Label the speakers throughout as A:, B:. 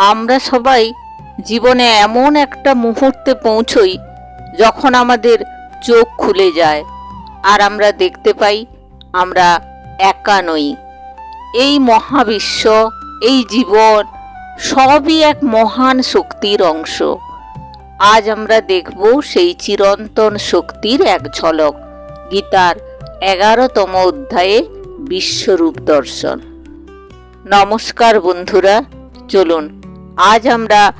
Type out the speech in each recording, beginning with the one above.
A: আমরা সবাই জীবনে এমন একটা মুহূর্তে পৌঁছই যখন আমাদের চোখ খুলে যায় আর আমরা দেখতে পাই আমরা একা নই। এই মহাবিশ্ব, এই জীবন সবই এক মহান শক্তির অংশ। আজ আমরা দেখব সেই চিরন্তন শক্তির এক ঝলক, গীতার এগারোতম অধ্যায়ে বিশ্বরূপ দর্শন। নমস্কার বন্ধুরা, চলুন আজ আমরা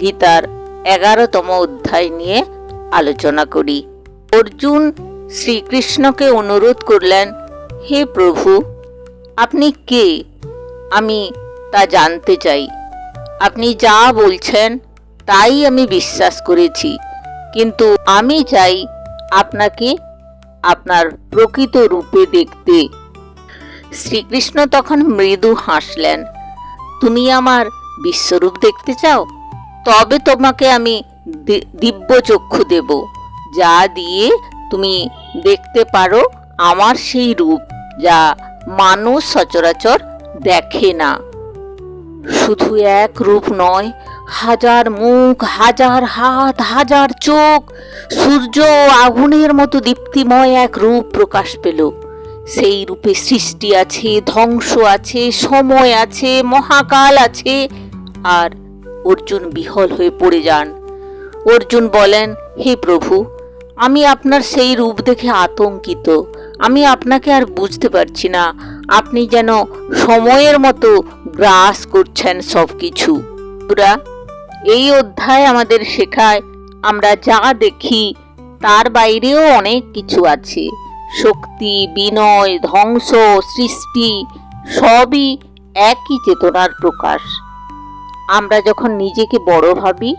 A: গীতার এগারোতম অধ্যায় নিয়ে আলোচনা করি। অর্জুন শ্রীকৃষ্ণকে অনুরোধ করলেন, হে প্রভু, আপনি কে? আমি তা জানতে চাই। আপনি যা বলছেন, তাই আমি বিশ্বাস করেছি। কিন্তু আমি চাই আপনাকে আপনার প্রকৃত রূপে দেখতে। শ্রীকৃষ্ণ তখন মৃদু হাসলেন, তুমি আমার বিশ্বরূপ দেখতে চাও? তবে তোমাকে আমি দিব্য চক্ষু দেব, যা দিয়ে তুমি দেখতে পারো আমার সেই রূপ, যা মানুষ সচরাচর দেখে না। শুধু এক রূপ নয়, হাজার মুখ, হাজার হাত, হাজার চোখ, সূর্য আগুনের মতো দীপ্তিময় এক রূপ প্রকাশ পেল। সেই রূপে সৃষ্টি আছে, ধ্বংস আছে, সময় আছে, মহাকাল আছে আর অর্জুন বিহল হয়ে পড়ে যান। অর্জুন বলেন, হে প্রভু, আমি আপনার সেই রূপ দেখে আতঙ্কিত। আমি আপনাকে আর বুঝতে পারছি না। আপনি যেন সময়ের মতো গ্রাস করছেন সব কিছু এই অধ্যায় আমাদের শেখায় আমরা যা দেখি, তার বাইরেও অনেক কিছু আছে। শক্তি, বিনয়, ধ্বংস, সৃষ্টি, সবই একই চেতনার প্রকাশ। আমরা যখন নিজেকে বড় ভাবি,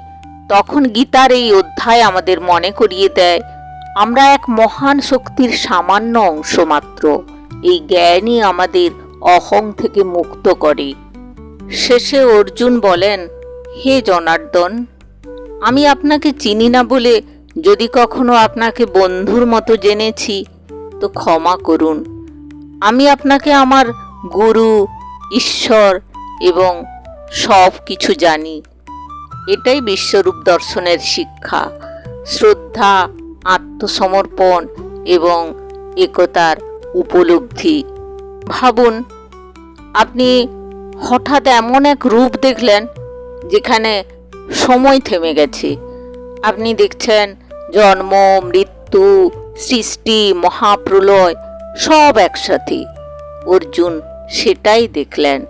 A: তখন গীতার এই অধ্যায় আমাদের মনে করিয়ে দেয়, আমরা এক মহান শক্তির সামান্য অংশ মাত্র। এই জ্ঞানই আমাদের অহং থেকে মুক্ত করে। শেষে অর্জুন বলেন, হে জনার্দন, আমি আপনাকে চিনি না বলে যদি কখনো আপনাকে বন্ধুর মতো জেনেছি, তো ক্ষমা করুন। আমি আপনাকে আমার গুরু, ঈশ্বর এবং সব কিছু জানি। এটাই বিশ্বরূপ দর্শনের শিক্ষা, শ্রদ্ধা, আত্মসমর্পণ এবং একতার উপলব্ধি। ভাবুন, আপনি হঠাৎ এমন এক রূপ দেখলেন যেখানে সময় থেমে গেছে। আপনি দেখছেন জন্ম, মৃত্যু, সৃষ্টি, মহাপ্রলয় সব একসাথে। অর্জুন সেটাই দেখলেন।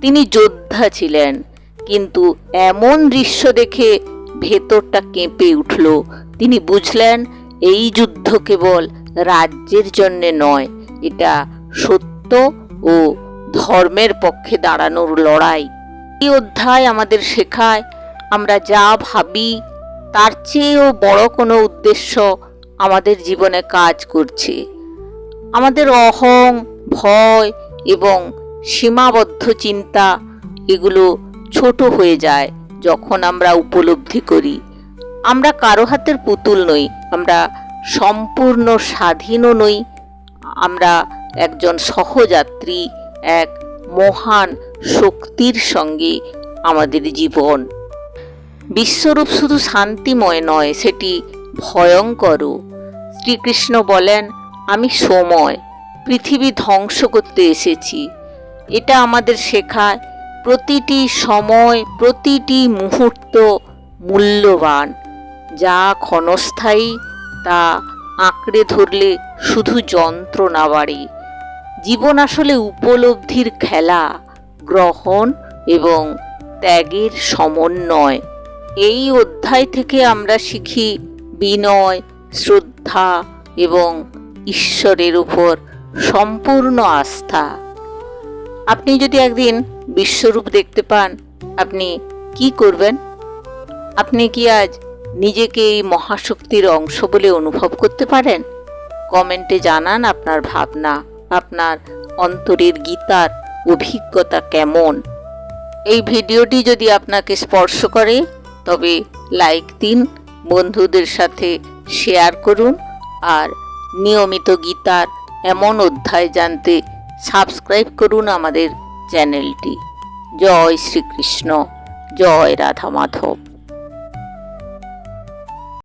A: তিনি যোদ্ধা ছিলেন। কিন্তু এমন দৃশ্য দেখে ভেতরটা কেঁপে উঠল। তিনি বুঝলেন, এই যুদ্ধ কেবল রাজ্যের জন্যে নয়, এটা সত্য ও ধর্মের পক্ষে দাঁড়ানোর লড়াই। এই অধ্যায় আমাদের শেখায়, আমরা যা ভাবি, তার চেয়েও বড় কোনো উদ্দেশ্য আমাদের জীবনে কাজ করছে। আমাদের অহং, ভয় এবং সীমাবদ্ধ চিন্তা এগুলো ছোট হয়ে যায় যখন আমরা উপলব্ধি করি। আমরা কারও হাতের পুতুল নই, আমরা সম্পূর্ণ স্বাধীনও নই, আমরা একজন সহযাত্রী, এক মহান শক্তির সঙ্গে আমাদের জীবন। বিশ্বরূপ শুধু শান্তিময় নয়, সেটি ভয়ঙ্করও। শ্রীকৃষ্ণ বলেন, আমি সময়, পৃথিবী ধ্বংস করতে এসেছি এটা আমাদের শেখায়। প্রতিটি সময়, প্রতিটি মুহূর্ত মূল্যবান। যা ক্ষণস্থায়ী, তা আঁকড়ে ধরলে শুধু যন্ত্রণা বাড়ে জীবন আসলে উপলব্ধির খেলা, গ্রহণ এবং ত্যাগের সমন্বয়। এই অধ্যায় থেকে আমরা শিখি বিনয়, শ্রদ্ধা এবং ঈশ্বরের উপর সম্পূর্ণ আস্থা। আপনি যদি একদিন বিশ্বরূপ দেখতে পান, আপনি কি করবেন? আপনি কি আজ নিজেকে এই মহাশক্তির অংশ বলে অনুভব করতে পারেন? কমেন্টে জানান আপনার ভাবনা, আপনার অন্তরের গীতার অভিজ্ঞতা কেমন? এই ভিডিওটি যদি আপনাকে স্পর্শ করে, তবে লাইক দিন, বন্ধুদের সাথে শেয়ার করুন, আর নিয়মিত গীতার এমন অধ্যায় জানতে সাবস্ক্রাইব করুন আমাদের চ্যানেলটি। জয় শ্রীকৃষ্ণ। জয় রাধা মাধব